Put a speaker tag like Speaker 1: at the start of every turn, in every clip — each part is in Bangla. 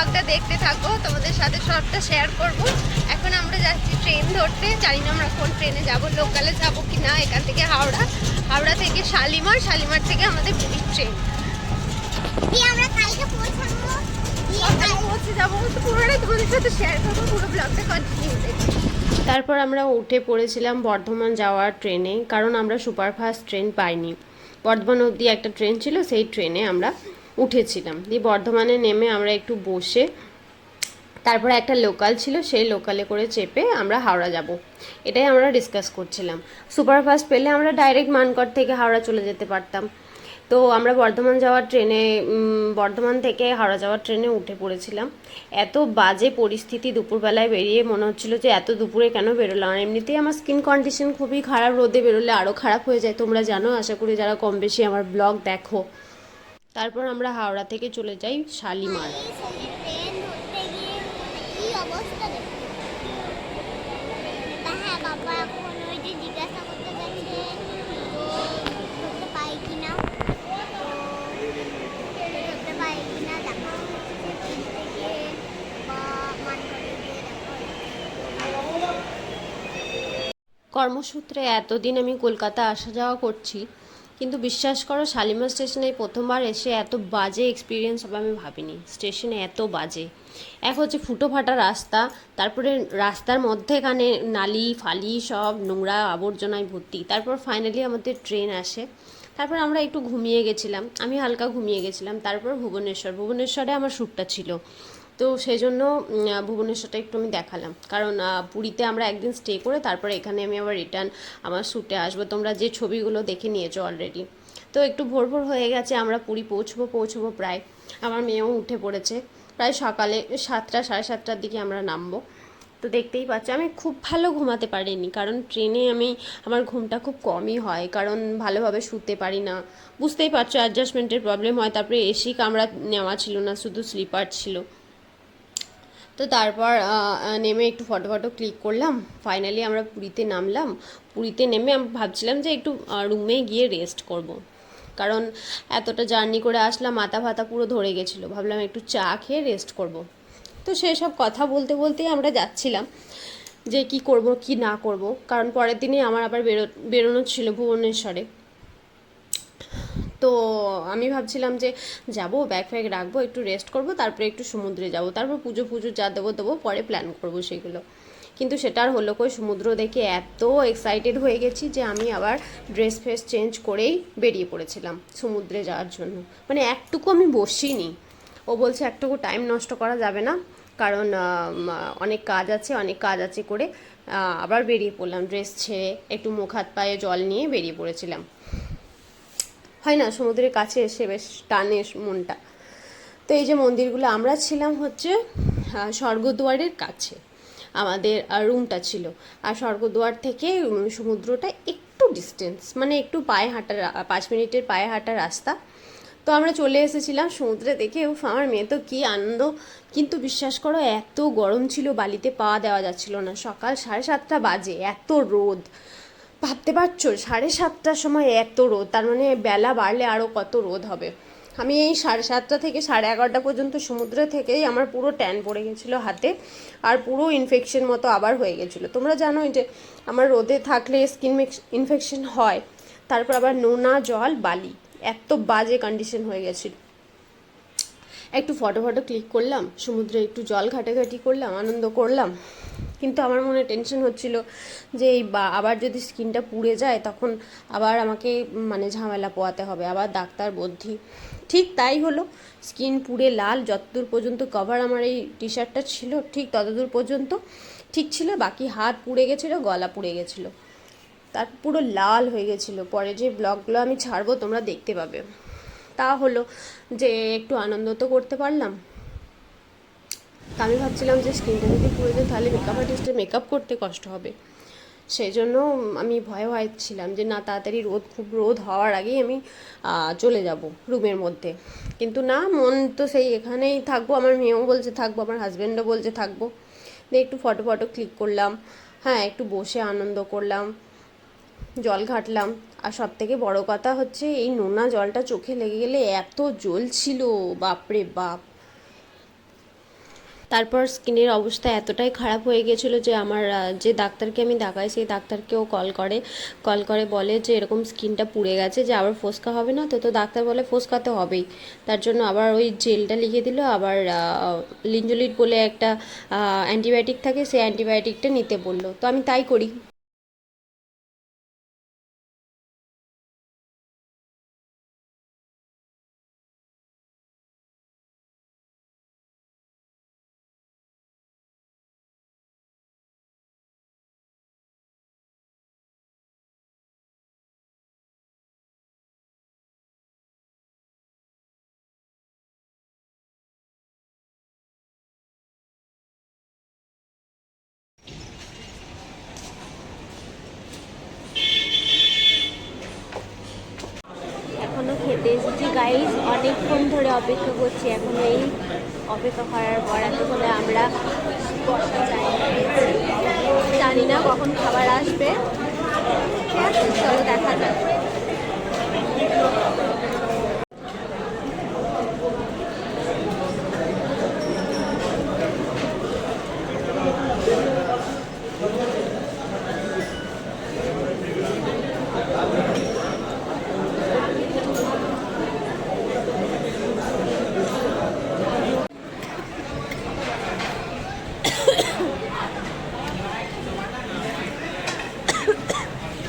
Speaker 1: ব্লগটা দেখতে থাকো তোমাদের সাথে সবটা শেয়ার করব। এখন আমরা যাচ্ছি ট্রেন ধরতে। জানি না আমরা কোন ট্রেনে যাব লোকালে যাব কি না এখান থেকে হাওড়া। হাওড়া থেকে শালিমার শালিমার থেকে আমাদের পুরীর ট্রেন
Speaker 2: আমরা কালকে পৌঁছাবো।
Speaker 1: পৌঁছে যাব। তো তোমাদের সাথে শেয়ার করব পুরো ব্লগটা কন্টিনিউ দেখো তারপর আমরা উঠে পড়েছিলাম বর্ধমান যাওয়ার ট্রেনে কারণ আমরা সুপারফাস্ট ট্রেন পাইনি। বর্ধমান অবধি একটা ট্রেন ছিল সেই ট্রেনে আমরা উঠেছিলাম। দিয়ে বর্ধমানে নেমে আমরা একটু বসে তারপরে একটা লোকাল ছিল, সেই লোকালে করে চেপে আমরা হাওড়া যাব। এটাই আমরা ডিসকাস করছিলাম। সুপারফাস্ট পেলে আমরা ডাইরেক্ট মানকর থেকে হাওড়া চলে যেতে পারতাম। তো আমরা বর্ধমান যাওয়ার ট্রেনে বর্ধমান থেকে হাওড়া যাওয়ার ট্রেনে উঠে পড়েছিলাম। এত বাজে পরিস্থিতি দুপুরবেলায় বেরিয়ে মনে হচ্ছিল যে এত দুপুরে কেন বেরোলাম? এমনিতেই আমার স্কিন কন্ডিশন খুবই খারাপ, রোদে বেরোলে আরও খারাপ হয়ে যায়। তোমরা জানো, আশা করি যারা কম বেশি আমার ব্লগ দেখো। তারপর আমরা হাওড়া থেকে চলে যাই শালিমার। কর্মসূত্রে এতদিন আমি কলকাতা আসা যাওয়া করছি কিন্তু বিশ্বাস করো, শালিমার স্টেশনে প্রথমবার এসে এত বাজে এক্সপিরিয়েন্স হবে আমি ভাবিনি। স্টেশনে এত বাজে। এক হচ্ছে ফুটো ফাটা রাস্তা, তারপরে রাস্তার মধ্যে এখানে নালি, ফালি সব, নোংরা আবর্জনায় ভর্তি। তারপর ফাইনালি আমাদের ট্রেন আসে। তারপর আমরা একটু ঘুমিয়ে গেছিলাম। আমি হালকা ঘুমিয়ে গেছিলাম। তারপর ভুবনেশ্বর। ভুবনেশ্বরে আমার শ্যুটটা ছিল। তো সেই জন্য ভুবনেশ্বরটা একটু আমি দেখালাম। কারণ পুরীতে আমরা একদিন স্টে করে তারপরে এখানে আমি আবার রিটার্ন আমার শ্যুটে আসব। তোমরা যে ছবিগুলো দেখে নিয়েছো অলরেডি তো একটু ভোর ভোর হয়ে গেছে, আমরা পুরী পৌঁছবো পৌঁছবো প্রায়। আমার মেয়েও উঠে পড়েছে। প্রায় সকালে সাতটা, সাড়ে সাতটার দিকে আমরা নামবো। তো দেখতেই পাচ্ছ, আমি খুব ভালো ঘুমাতে পারিনি। কারণ ট্রেনে আমি, আমার ঘুমটা খুব কমই হয়। কারণ ভালোভাবে শুতে পারি না। বুঝতেই পারছ অ্যাডজাস্টমেন্টের প্রবলেম হয়। তারপরে এসি কামরা নেওয়া ছিল না, শুধু স্লিপার ছিল। তো তারপর নেমে একটু ফটো ফটো ক্লিক করলাম। ফাইনালি আমরা পুরীতে নামলাম। পুরীতে নেমে আমি ভাবছিলাম যে একটু রুমে গিয়ে রেস্ট করব। কারণ এতটা জার্নি করে আসলাম, মাথা ফাতা পুরো ধরে গেছিল। ভাবলাম একটু চা খেয়ে রেস্ট করব। তো সেই সব কথা বলতে বলতেই আমরা যাচ্ছিলাম যে কি করব, কি না করব। কারণ পরের দিনে আমার আবার বেরো, বেরোনো ছিল ভুবনেশ্বরে। তো আমি ভাবছিলাম যে যাব ব্যাগ ফ্যাগ রাখব, একটু রেস্ট করব, তারপরে একটু সমুদ্রে যাব। তারপর পুজো পুজো যা দেবো দেবো, পরে প্ল্যান করব সেগুলো। কিন্তু সেটা হলো কই, সমুদ্র দেখে এত এক্সাইটেড হয়ে গেছি যে আমি আবার ড্রেস ফ্রেস চেঞ্জ করেই বেরিয়ে পড়েছিলাম সমুদ্রে যাওয়ার জন্য। মানে একটুকু আমি বসিনি। ও বলছে, একটুকু টাইম নষ্ট করা যাবে না, কারণ অনেক কাজ আছে, অনেক কাজ আছে করে আবার বেরিয়ে পড়লাম। ড্রেস ছেড়ে একটু মুখ হাত পায়ে জল নিয়ে বেরিয়ে পড়েছিলাম। হয় না, সমুদ্রের কাছে এসে বেশ টানে মনটা। তো এই যে মন্দিরগুলো, আমরা ছিলাম হচ্ছে স্বর্গদুয়ারের কাছে। আমাদের রুমটা ছিল। আর স্বর্গদুয়ার থেকে সমুদ্রটা একটু ডিস্টেন্স মানে একটু পায়ে হাঁটা পাঁচ মিনিটের পায়ে হাঁটা রাস্তা। তো আমরা চলে এসেছিলাম সমুদ্রে দেখে, উফ, আমার মেয়ে তো কী আনন্দ। কিন্তু বিশ্বাস করো, এত গরম ছিল, বালিতে পা দেওয়া যাচ্ছিল না। সকাল সাড়ে সাতটা বাজে, এত রোদ। ভাবতে পারছ? সাড়ে সাতটার সময় এত রোদ, তার মানে বেলা বাড়লে আরও কত রোদ হবে? আমি এই সাড়ে সাতটা থেকে সাড়ে এগারোটা পর্যন্ত সমুদ্র থেকেই আমার পুরো ট্যান পড়ে গেছিল হাতে, আর পুরো ইনফেকশন মতো আবার হয়ে গেছিল। তোমরা জানোই যে আমার রোদে থাকলে স্কিন ইনফেকশন হয়, তারপর আবার নোনা জল, বালি, এত বাজে কন্ডিশন হয়ে গেছিল। একটু ফটো ফটো ক্লিক করলাম, সমুদ্রে একটু জল ঘাটাঘাটি করলাম, আনন্দ করলাম। কিন্তু আমার মনে টেনশন হচ্ছিল যে এই বা, আবার যদি স্কিনটা পুড়ে যায় তখন আবার আমাকে মানে ঝামেলা পোয়াতে হবে, আবার ডাক্তার, বুদ্ধি। ঠিক তাই হলো স্কিন পুড়ে লাল, যতদূর পর্যন্ত কভার আমার এই টি শার্টটা ছিল, ঠিক ততদূর পর্যন্ত ঠিক ছিল, বাকি হাত পুড়ে গেছিল, গলা পুড়ে গেছিল। তার পুরো লাল হয়ে গেছিল। পরে যে ব্লগগুলো আমি ছাড়বো তোমরা দেখতে পাবে। তা হলো যে একটু আনন্দ তো করতে পারলাম। তা আমি ভাবছিলাম যে স্কিনটা যদি পুড়ে যায় তাহলে মেকআপ আর্টিস্টের মেকআপ করতে কষ্ট হবে। সেই জন্য আমি ভয়ে ভয়ে ছিলাম যে না, তাড়াতাড়ি রোদ, খুব রোদ হওয়ার আগেই আমি চলে যাব রুমের মধ্যে। কিন্তু না, মন তো সেই এখানেই থাকব। আমার মেয়েও বলছে, থাকব। আমার হাজব্যান্ডও বলছে, থাকব। দিয়ে একটু ফটো ফটো ক্লিক করলাম। হ্যাঁ একটু বসে আনন্দ করলাম। জল ঘাটলাম। আর সব থেকে বড় কথা হচ্ছে, এই নোনা জলটা চোখে লেগে গেলে এত জ্বলছিল। বাপরে বাপ। তারপর স্কিনের অবস্থা এতটাই খারাপ হয়ে গেছিল যে আমার যে ডাক্তারকে আমি দেখাই, সেই ডাক্তারকেও কল করে। কল করে বলে যে এরকম স্কিনটা পুড়ে গেছে, যে আবার ফোসকা হবে না তো তো ডাক্তার বলে ফোসকাতে হবেই। তার জন্য আবার ওই জেলটা লিখে দিল, আবার লিঞ্জলিট বলে একটা অ্যান্টিবায়োটিক থাকে, সেই অ্যান্টিবায়োটিকটা নিতে বলল। তো আমি তাই করি। অনেকক্ষণ ধরে অপেক্ষা করছি। এখন এই অপেক্ষা করার পর এতক্ষণে আমরা। জানি না কখন খাবার আসবে। দেখা যাক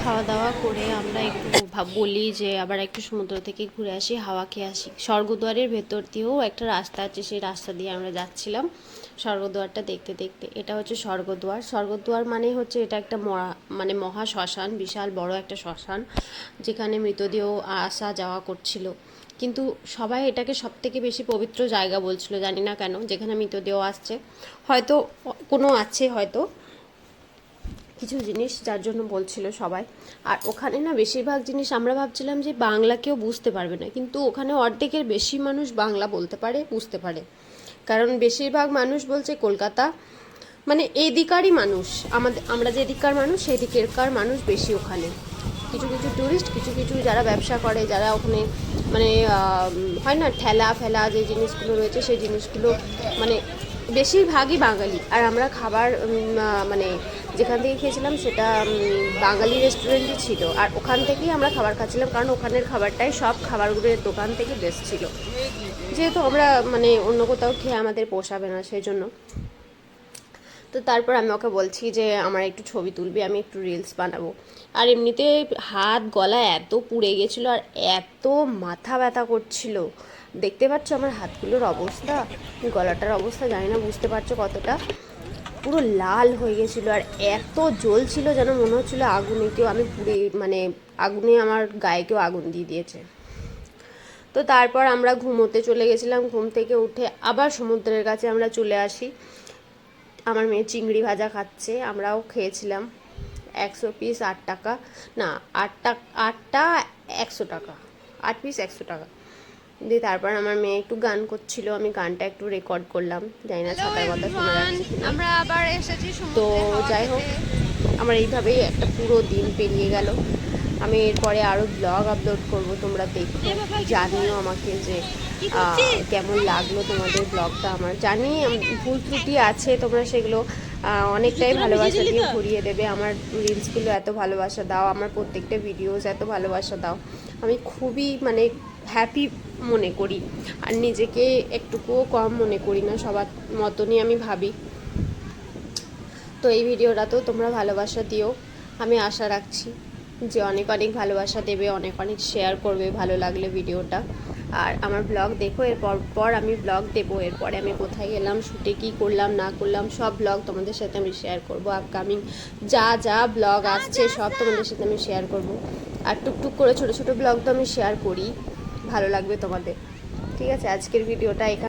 Speaker 1: খাওয়া দাওয়া করে আমরা একটু ভাব- বলি যে আবার একটু সমুদ্র থেকে ঘুরে আসি, হাওয়া খেয়ে আসি। স্বর্গদ্বারের ভেতর দিয়েও একটা রাস্তা আছে, সেই রাস্তা দিয়ে আমরা যাচ্ছিলাম স্বর্গদ্বারটা দেখতে দেখতে। এটা হচ্ছে স্বর্গদ্বার স্বর্গদ্বার মানে হচ্ছে এটা একটা মহা মানে মহা শ্মশান, বিশাল বড় একটা শ্মশান, যেখানে মৃতদেহ আসা যাওয়া করছিল। কিন্তু সবাই এটাকে সব থেকে বেশি পবিত্র জায়গা বলছিল, জানি না কেন, যেখানে মৃতদেহ আসছে। হয়তো কোনো আছে হয়তো কিছু জিনিস যার জন্য বলছিল সবাই। আর ওখানে না বেশিরভাগ জিনিস আমরা ভাবছিলাম যে বাংলা কেউ বুঝতে পারবে না। কিন্তু ওখানে অর্ধেকের বেশি মানুষ বাংলা বলতে পারে, বুঝতে পারে। কারণ বেশিরভাগ মানুষ বলছে কলকাতা। মানে এই দিকারই মানুষ। আমাদের, আমরা যে মানুষ, সেই দিকেরকার মানুষ বেশি ওখানে। কিছু কিছু ট্যুরিস্ট কিছু কিছু যারা ব্যবসা করে, যারা ওখানে মানে হয় না, ঠেলা ফেলা যে জিনিসগুলো রয়েছে, সেই জিনিসগুলো মানে বেশিরভাগই বাঙালি। আর আমরা খাবার মানে যেখান থেকে খেয়েছিলাম সেটা বাঙালি রেস্টুরেন্টই ছিল। আর ওখান থেকেই আমরা খাবার খাচ্ছিলাম, কারণ ওখানের খাবারটাই সব খাবারগুলোর দোকান থেকে বেস্ট ছিল। যেহেতু আমরা মানে অন্য কোথাও খেয়ে আমাদের পোষাবে না, সেই জন্য। তো তারপর আমি ওকে বলছি যে, আমার একটু ছবি তুলবি, আমি একটু রিলস বানাবো। আর এমনিতে হাত, গলা এত পুড়ে গেছিল আর এত মাথা ব্যথা করছিল। দেখতে পাচ্ছ আমার হাতগুলোর অবস্থা? গলাটার অবস্থা জানি না, বুঝতে পারছ কতটা? পুরো লাল হয়ে গেছিল আর এত জ্বলছিল যেন মনে হচ্ছিল আগুনে কেউ আমি পুড়ে মানে আগুনে আমার গায়ে কেউ আগুন দিয়ে দিয়েছে। তো তারপর আমরা ঘুমোতে চলে গেছিলাম, ঘুম থেকে উঠে আবার সমুদ্রের কাছে আমরা চলে আসি। আমার মেয়ে চিংড়ি ভাজা খাচ্ছে, আমরাও খেয়েছিলাম একশো পিস আট টাকা, না আটটা আটটা একশো টাকা, আট পিস একশো টাকা। দিয়ে তারপর আমার মেয়ে একটু গান করছিল আমি গানটা একটু রেকর্ড করলাম। জানি না ছাতার কথা শোনা যাচ্ছে
Speaker 2: আমরা আবার এসেছি
Speaker 1: তো যাই হোক আমার এইভাবেই একটা পুরো দিন পেরিয়ে গেল। আমি এরপরে আরও ব্লগ আপলোড করব তোমরা দেখো। জানিও আমাকে যে কেমন লাগল তোমাদের ব্লগটা আমার। জানি ভুল ত্রুটি আছে তোমরা সেগুলো অনেকটাই ভালোবাসা দিয়ে ঘুরিয়ে দেবে। আমার রিলসগুলো এত ভালোবাসা দাও আমার প্রত্যেকটা ভিডিওস এত ভালোবাসা দাও। আমি খুবই মানে হ্যাপি মনে করি। আর নিজেকে একটুকুও কম মনে করি না, সবার মতনই আমি ভাবি। তো এই ভিডিওটাতেও তোমরা ভালোবাসা দিও, আমি আশা রাখছি যে অনেক অনেক ভালোবাসা দেবে, অনেক অনেক শেয়ার করবে ভালো লাগলে ভিডিওটা। আর আমার ব্লগ দেখো, এরপর, পর আমি ব্লগ দেবো, এরপরে আমি কোথায় গেলাম শুটে কী করলাম, না করলাম, সব ব্লগ তোমাদের সাথে আমি শেয়ার করব। আপকামিং যা যা ব্লগ আসছে, সব তোমাদের সাথে আমি শেয়ার করব। আর টুকটুক করে ছোট ছোট ব্লগ তো আমি শেয়ার করি। ভালো লাগবে তোমাদের। ঠিক আছে আজকের ভিডিওটা এখানে